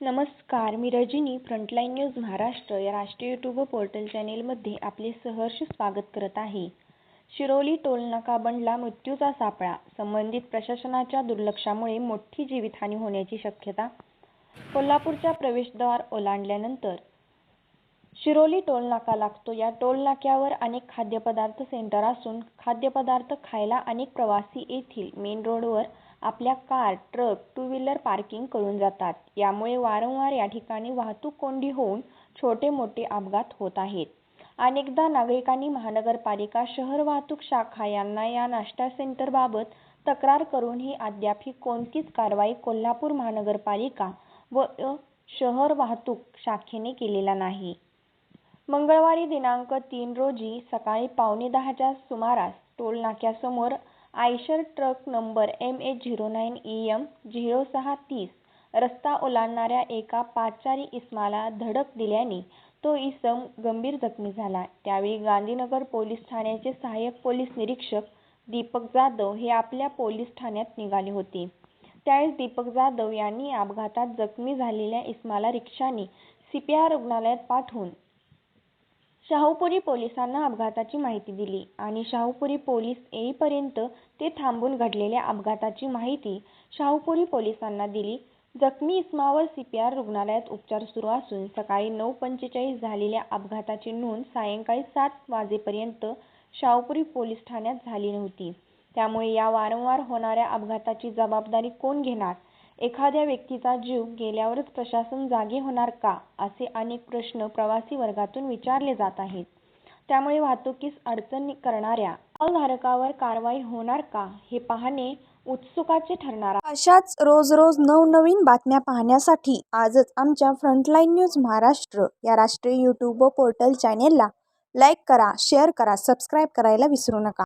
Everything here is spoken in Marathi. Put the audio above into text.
नमस्कार मी रजनी फ्रंटलाईन न्यूज महाराष्ट्र या राष्ट्रीय यूट्यूब पोर्टल चॅनेलमध्ये आपले सहर्ष स्वागत करत आहे. शिरोली टोलनाका बनला मृत्यूचा सापळा संबंधित प्रशासनाच्या दुर्लक्षामुळे मोठी जीवितहानी होण्याची शक्यता कोल्हापूरच्या प्रवेशद्वार ओलांडल्यानंतर. शिरोली टोलनाका लागतो या टोलनाक्यावर अनेक खाद्यपदार्थ सेंटर असून खाद्यपदार्थ खायला अनेक प्रवासी येथील मेन रोडवर आपल्या car truck two wheeler parking करून जातात. यामुळे वारंवार या ठिकाणी वाहतूक कोंडी होऊन छोटे मोठे अपघात होत आहेत. अनेकदा नागरिकांनी महानगरपालिका शहर वाहतूक शाखा यांना या नाश्ता सेंटरबाबत तक्रार करूनही अद्यापही कोणतीच कारवाई कोल्हापूर महानगरपालिका व शहर वाहतूक शाखेने केलेला नाही. मंगळवारी दिनांक तीन रोजी सकाळी पावणे दहाच्या सुमारास toll नाक्यासमोर Eicher truck number M A zero nine E M zero सहा तीस रस्ता ओलांडणाऱ्या एका पादचारी इसमाला धडक दिल्याने तो इसम गंभीर जखमी झाला. त्यावेळी गांधीनगर पोलीस ठाण्याचे सहाय्यक पोलीस निरीक्षक दीपक जाधव हे आपल्या पोलीस ठाण्यात निघाले होते. त्यावेळेस दीपक जाधव यांनी अपघातात जखमी झालेल्या इसमाला रिक्षाने सीपीआर रुग्णालयात पाठवून शाहूपुरी पोलिसांना अपघाताची माहिती दिली आणि शाहूपुरी पोलीस येईपर्यंत ते थांबून घडलेल्या अपघाताची माहिती शाहूपुरी पोलिसांना दिली. जखमी इसमावर सीपीआर रुग्णालयात उपचार सुरू असून सकाळी नऊ पंचेचाळीस झालेल्या अपघाताची नोंद सायंकाळी सात वाजेपर्यंत शाहूपुरी पोलीस ठाण्यात झाली नव्हती. त्यामुळे या वारंवार होणाऱ्या अपघाताची जबाबदारी कोण घेणार? एखाद्या व्यक्तीचा जीव गेल्यावरच प्रशासन जागे होणार का? असे अनेक प्रश्न प्रवासी वर्गातून विचारले जात आहेत. त्यामुळे वाहतुकीस अडचण करणाऱ्या धारकावर कारवाई होणार का? हे पाहणे उत्सुकाचे ठरणार अशाच रोज रोज नवनवीन बातम्या पाहण्यासाठी आजच आमच्या फ्रंटलाईन न्यूज महाराष्ट्र या राष्ट्रीय यूट्यूब व पोर्टल चॅनेलला लाईक करा शेअर करा सबस्क्राईब करायला विसरू नका.